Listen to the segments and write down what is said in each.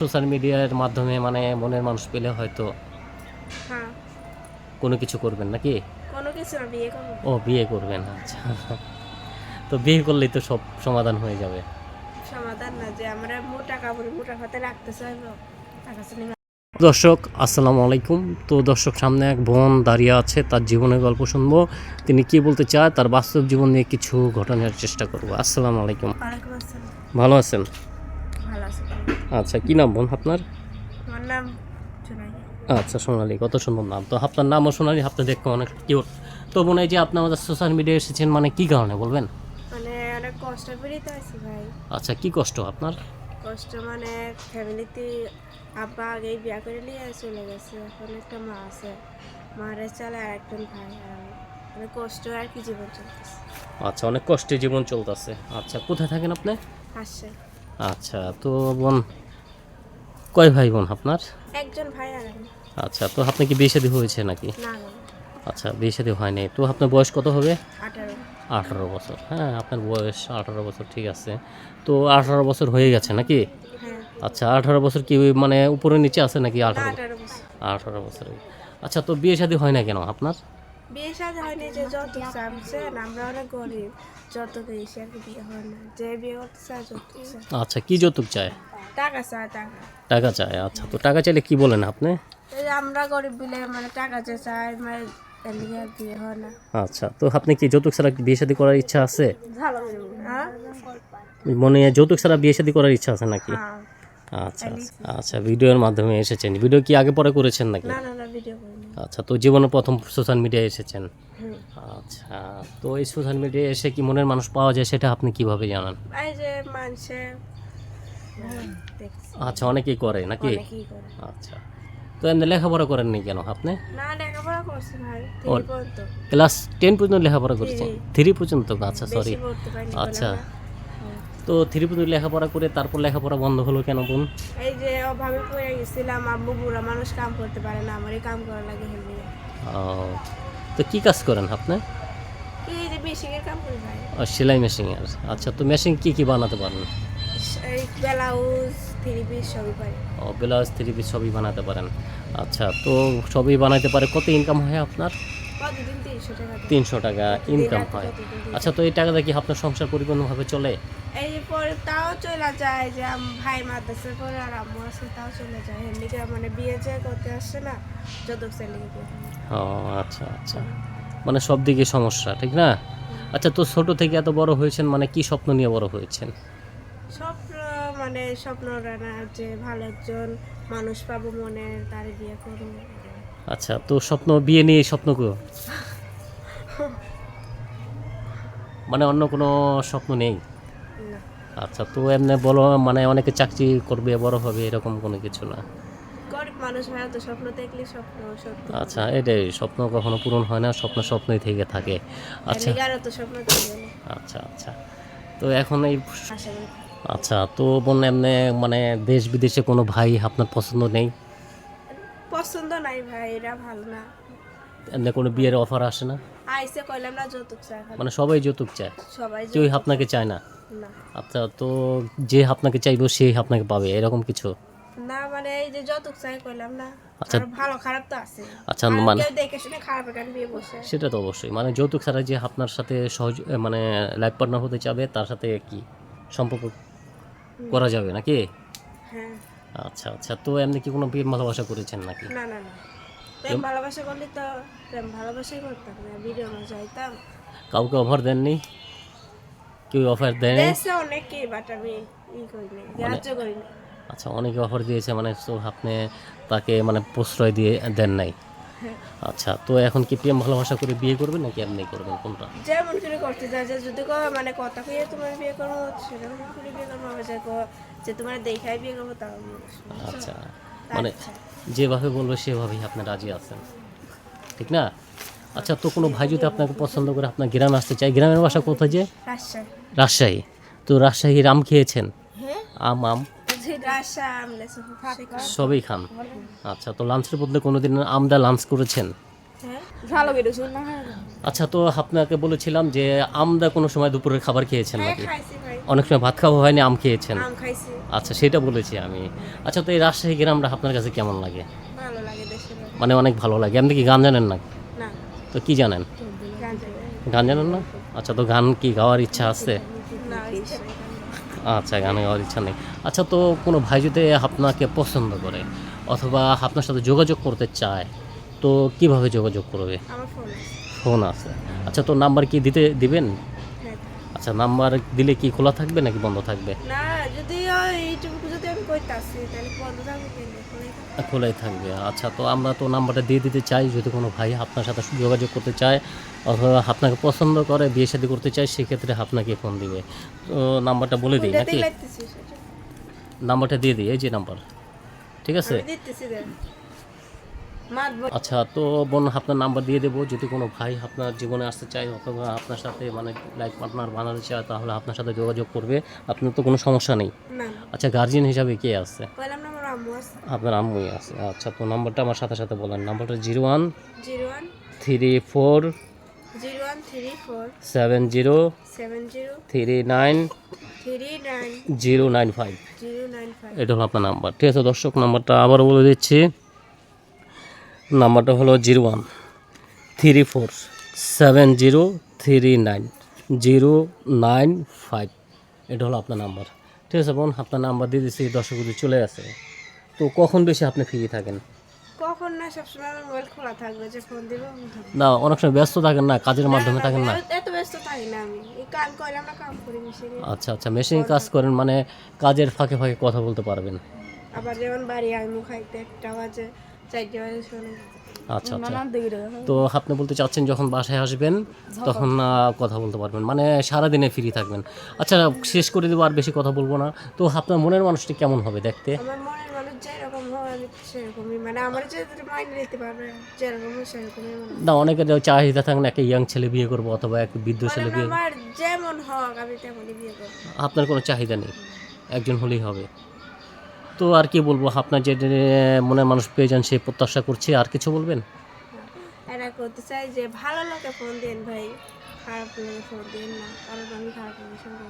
Social মিডিয়ার মাধ্যমে মানে মনের মানুষ পেলে হয়তো হ্যাঁ। কোনো কিছু করবেন নাকি? কোনো কিছু না বিয়ে করব। ও বিয়ে করবেন আচ্ছা। তো বিয়ে করলেই তো সব সমাধান হয়ে যাবে। সমাধান না যে আমরা মোটা কাপড় মোটা খাতে রাখতে চাইব দর্শক আসসালামু আলাইকুম। তো দর্শক সামনে এক বোন দাঁড়িয়ে আছে তার জীবনের গল্প শুনব। তিনি কি বলতে চায়? তার বাস্তব জীবন নিয়ে কিছু ঘটনার চেষ্টা করব। আসসালামু আলাইকুম। ভালো আছেন? আচ্ছা কি নাম বোন আপনার? আমার নাম আচ্ছা সোনালি কত সুন্দর নাম। তো আপনার নামও সোনালি আপনি দেখতে অনেক কিউট তো মনে হয় যে আপনি আমাদের সোশ্যাল মিডিয়ায় এসেছেন মানে কি কারণে বলবেন? মানে অনেক কষ্ট পেরিতে আছি ভাই। আচ্ছা কি কষ্ট আপনার? কষ্ট মানে ফ্যামিলিতে আব্বা আগেই বিয়া করে নিয়ে চলে গেছে এখন একটা মা আছে। মারে চলে আর একজন ভাই অনেক কষ্ট আর কি জীবন চলতেছে। আচ্ছা অনেক কষ্টে জীবন চলতেছে। আচ্ছা কোথায় থাকেন আপনি? হাসছে আচ্ছা তো বোন কয় ভাই বোন আপনার? একজন ভাই আর আচ্ছা তো আপনি কি বিয়ে শাদী হয়েছে নাকি? না আচ্ছা বিয়ে শাদী হয়নি। তো আপনার বয়স কত হবে? আঠারো। আঠারো বছর। হ্যাঁ আপনার বয়স আঠারো বছর ঠিক আছে। তো আঠারো বছর হয়ে গেছে নাকি? হ্যাঁ। আচ্ছা আঠারো বছর কি মানে উপরে নিচে আছে নাকি আঠারো? আঠারো বছর। আচ্ছা তো বিয়ে শাদী হয় না কেন আপনার? বিয়ে সাথে হয়নি যে যত চামছেন আমরা অনেক গরিব যত এসে আর বিয়ে হয় না। যে বিয়ে করতে চায় যত চায়। আচ্ছা কি যৌতুক চায়? টাকা চায় টাকা। টাকা চায় আচ্ছা তো টাকা চাইলে কি বলেন আপনি? এই আমরা গরিব বিলে মানে টাকা যে চাই মানে এর আর বিয়ে হয় না। আচ্ছা তো আপনি কি যৌতুক ছাড়া বিয়ে শাদী করার ইচ্ছা আছে? হ্যাঁ? মনে হয় যৌতুক ছাড়া বিয়ে শাদী করার ইচ্ছা আছে নাকি? হ্যাঁ। আচ্ছা আচ্ছা। আচ্ছা ভিডিওর মাধ্যমে এসেছেন। ভিডিও কি আগে পরে করেছেন নাকি? না না না ভিডিও আচ্ছা তো জীবনে প্রথম সোশ্যাল মিডিয়ায় এসেছেন। আচ্ছা তো এই সোশ্যাল মিডিয়ায় এসে কি মনের মানুষ পাওয়া যায় সেটা আপনি কীভাবে জানান? এই যে মানুষে আচ্ছা অনেকেই করে নাকি? আচ্ছা তো এমনি লেখাপড়া করেননি কেন আপনি? না লেখাপড়া করছি ভাই ওর- পর্যন্ত। ক্লাস টেন পর্যন্ত লেখাপড়া করেছেন? থ্রি পর্যন্ত? আচ্ছা সরি আচ্ছা। তো থ্রি লেখাপড়া করে তারপর লেখাপড়া বন্ধ হলো কেন বোন? এই যে অভাবে পড়ে গেছিলাম আব্বু বুড়া মানুষ কাম করতে পারে না আমারই কাম করা লাগে হেলদি। ও, তো কি কাজ করেন আপনি? এই যে বেশিকের কাম করি ভাই। ও, সেলাই মেশিনের আচ্ছা তো মেশিন কি কি বানাতে পারেন? এই ব্লাউজ থ্রি পিস সবই পারি। ও ব্লাউজ থ্রি পিস সবই বানাতে পারেন। আচ্ছা তো সবই বানাতে পারে কত ইনকাম হয় আপনার? তিনশো টাকা ইনকাম হয়। আচ্ছা তো এই টাকাটা কি আপনার সংসার পরিপূর্ণভাবে চলে? এই পরে তাও চলে যায় যে ভাই মাদ্রাসার পরে আর আম্মু আছে তাও চলে যায়। এমনিকে মানে বিয়ে যে করতে আসছে না হয়। না। ও আচ্ছা আচ্ছা। মানে সব দিকে সমস্যা ঠিক না? আচ্ছা তো ছোট থেকে এত বড় হয়েছেন মানে কি স্বপ্ন নিয়ে বড় হয়েছেন? স্বপ্ন মানে স্বপ্ন যে ভালো একজন মানুষ পাবো মনে তারে বিয়ে করব। আচ্ছা তো স্বপ্ন বিয়ে নিয়ে স্বপ্ন কো মানে অন্য কোনো স্বপ্ন নেই? আচ্ছা তো এমনি বলো মানে অনেকে চাকরি করবে বড় হবে এরকম কোনো কিছু না? আচ্ছা এটাই স্বপ্ন কখনো পূরণ হয় না স্বপ্ন স্বপ্নই থেকে থাকে। আচ্ছা। আচ্ছা আচ্ছা। তো এখন এই আচ্ছা তো বোন এমনি মানে দেশ বিদেশে কোনো ভাই আপনার পছন্দ নেই? পছন্দ নাই ভাই এরা ভালো না। এমনি কোনো বিয়ের অফার আসে না? আইসে কইলাম না যৌতুক খালি। মানে সবাই যৌতুক চায়? সবাই কেউ আপনাকে চায়। না? না। আচ্ছা তো যে আপনাকে চাইব সেই আপনাকে পাবে এরকম কিছু? না মানে এই যে যৌতুক চাই কইলাম না। আচ্ছা। ভালো খারাপ তো আছে। আচ্ছা মানে দেখে শুনে খারাপ কেন বিয়ে বসে? সেটা তো অবশ্যই। মানে যৌতুক ছাড়া যে আপনার সাথে সহজ মানে লাইফ পার্টনার হতে চাবে তার সাথে কি সম্পর্ক করা যাবে নাকি? আচ্ছা আচ্ছা। তো এমনি কি কোনো প্রেম ভালোবাসা করেছেন নাকি? না না না। প্রেম ভালোবাসা করলে তো প্রেম ভালোবাসাই করতাম না ভিডিও না যাইতাম কাউকে অফার দেননি? কেউ অফার দেয় দেশে অনেকে বাট আমি ই করিনি গ্রাহ্য করিনি। আচ্ছা অনেকে অফার দিয়েছে মানে তো আপনি তাকে মানে প্রশ্রয় দিয়ে দেন নাই। আচ্ছা তো এখন কি প্রেম ভালোবাসা করে বিয়ে করবেন নাকি এমনি করবেন কোনটা? যেমন করে করতে চাই যে যদি কো মানে কথা কইয়ে তোমার বিয়ে করব সেরকম করে বিয়ে করব আবার যে কো যে তোমার দেখাই বিয়ে করব তাও আচ্ছা মানে যেভাবে বলব সেভাবেই আপনি রাজি আছেন। ঠিক না? আচ্ছা তো কোনো ভাই যদি আপনাকে পছন্দ করে আপনার গ্রামে আসতে চায় গ্রামের বাসা কোথায় যে? রাজশাহী। রাজশাহী। তো রাজশাহীর আম খেয়েছেন? হ্যাঁ। আম আম। রাজশাহী সবই খান। আচ্ছা তো লাঞ্চের বদলে কোনোদিন আমদা লাঞ্চ করেছেন? হ্যাঁ। ভালো করে আচ্ছা তো আপনাকে বলেছিলাম যে আমদা কোনো সময় দুপুরের খাবার খেয়েছেন হ্যাঁ নাকি? অনেক সময় ভাত খাওয়া হয়নি আম খেয়েছেন। আচ্ছা সেটা বলেছি আমি। আচ্ছা তো এই রাজশাহী গ্রামটা আপনার কাছে কেমন লাগে। মানে অনেক ভালো লাগে। আপনি কি গান জানেন না না। তো কি জানেন? গান জানেন না? আচ্ছা তো গান কি গাওয়ার ইচ্ছা আছে। আচ্ছা গান গাওয়ার ইচ্ছা নেই। আচ্ছা তো কোনো ভাই যদি আপনাকে পছন্দ করে অথবা আপনার সাথে যোগাযোগ করতে চায় তো কীভাবে যোগাযোগ করবে? ফোন আছে। আচ্ছা তো নাম্বার কি দিতে দিবেন? হ্যাঁ। আচ্ছা নাম্বার দিলে কি খোলা থাকবে নাকি বন্ধ থাকবে? না যদি এইটুকু যদি আমি করতে তাহলে বন্ধ থাকবে খোলাই থাকবে। আচ্ছা তো আমরা তো নাম্বারটা দিয়ে দিতে চাই। যদি কোনো ভাই আপনার সাথে যোগাযোগ করতে চায় অথবা আপনাকে পছন্দ করে বিয়ে শাদী করতে চায় সেক্ষেত্রে আপনাকে ফোন দিবে। তো নাম্বারটা বলে দিই নাকি। নাম্বারটা দিয়ে দিই এই যে নাম্বার। ঠিক আছে? আচ্ছা তো বোন আপনার নাম্বার দিয়ে দেবো। যদি কোনো ভাই আপনার জীবনে আসতে চায় অথবা আপনার সাথে মানে লাইফ পার্টনার বানাতে চায় তাহলে আপনার সাথে যোগাযোগ করবে। আপনার তো কোনো সমস্যা নেই। আচ্ছা গার্জিয়ান হিসাবে কে আছে? বললাম আম্মু আছে। আপনার আম্মুই আছে। আচ্ছা তো নাম্বারটা আমার সাথে সাথে বলেন। নাম্বারটা zero one zero one three four seven zero three nine zero nine five এটা হলো আপনার নাম্বার ঠিক আছে? দর্শক নাম্বারটা আবারও বলে দিচ্ছি। নাম্বারটা হলো zero one three four seven zero three nine zero nine five এটা হলো আপনার নাম্বার ঠিক আছে বোন? আপনার নাম্বার দিয়ে দিচ্ছি দর্শক যদি চলে আসে তো কখন বেশি আপনি ফ্রি থাকেন? কখন না সবসময় আমার মোবাইল খোলা থাকবে যে ফোন দিব না অনেক সময় ব্যস্ত থাকেন না কাজের মাধ্যমে থাকেন না। এত- ব্যস্ত থাকি না আমি। এই কাম করে আমরা কাম করি মেশিনে আচ্ছা আচ্ছা মেশিন কাজ করেন মানে কাজের ফাঁকে ফাঁকে কথা বলতে পারবেন। আবার যেমন বাড়ি আইমু খাইতে একটা বাজে চারটে বাজে শোনে। আচ্ছা আচ্ছা। তো আপনি বলতে চাচ্ছেন যখন বাসায় আসবেন তখন কথা বলতে পারবেন মানে সারাদিনে ফ্রি থাকবেন। আচ্ছা শেষ করে দেবো আর বেশি কথা বলব না। তো আপনার মনের মানুষটি কেমন হবে দেখতে? আমার মনের মানুষ যেরকম হয় আমি সেরকমই মানে আমার যে মাইন্ড নিতে পারবে যেরকম সেরকমই না অনেকের চাহিদা থাকেন একটা ইয়াং ছেলে বিয়ে করব অথবা এক বৃদ্ধ ছেলে বিয়ে আমার যেমন হোক আমি তেমনই বিয়ে করব। আপনার কোনো চাহিদা নেই? একজন হলেই হবে। তো আর কি বলব আপনার যে মনের মানুষ পেয়ে যান সেই প্রত্যাশা করছি আর কিছু বলবেন? এরা করতে চাই যে ভালো লোকে ফোন দিন ভাই খারাপ লোকে ফোন দিন না কারণ আমি খারাপ লোকের সঙ্গে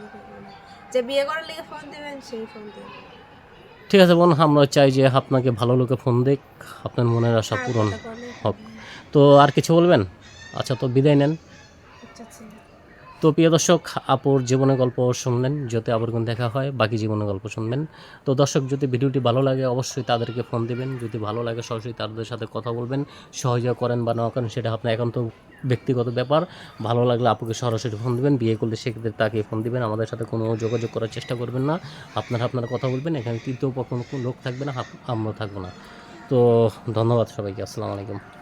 না। যে বিয়ে করার লিগে ফোন দেবেন সেই ফোন দিন ঠিক আছে বোন আমরা চাই যে আপনাকে ভালো লোকে ফোন দেখ আপনার মনের আশা পূরণ হোক। তো আর কিছু বলবেন? আচ্ছা তো বিদায় নেন। আচ্ছা আচ্ছা। তো প্রিয় দর্শক আপুর জীবনের গল্প শুনলেন যাতে আবার কোন দেখা হয় বাকি জীবনের গল্প শুনবেন। তো দর্শক যদি ভিডিওটি ভালো লাগে অবশ্যই তাদেরকে ফোন দেবেন। যদি ভালো লাগে সরাসরি তাদের সাথে কথা বলবেন। সহযোগ করেন বা না করেন সেটা আপনার একান্ত ব্যক্তিগত ব্যাপার, ভালো লাগলে আপুকে সরাসরি ফোন দেবেন, বিয়ে করলে সেক্ষেত্রে তাকে ফোন দেবেন, আমাদের সাথে কোনো যোগাযোগ করার চেষ্টা করবেন না। আপনারা আপনারা কথা বলবেন, এখানে তৃতীয় পক্ষ লোক থাকবে না আমরা থাকব না। তো ধন্যবাদ সবাইকে, আসসালামু আলাইকুম।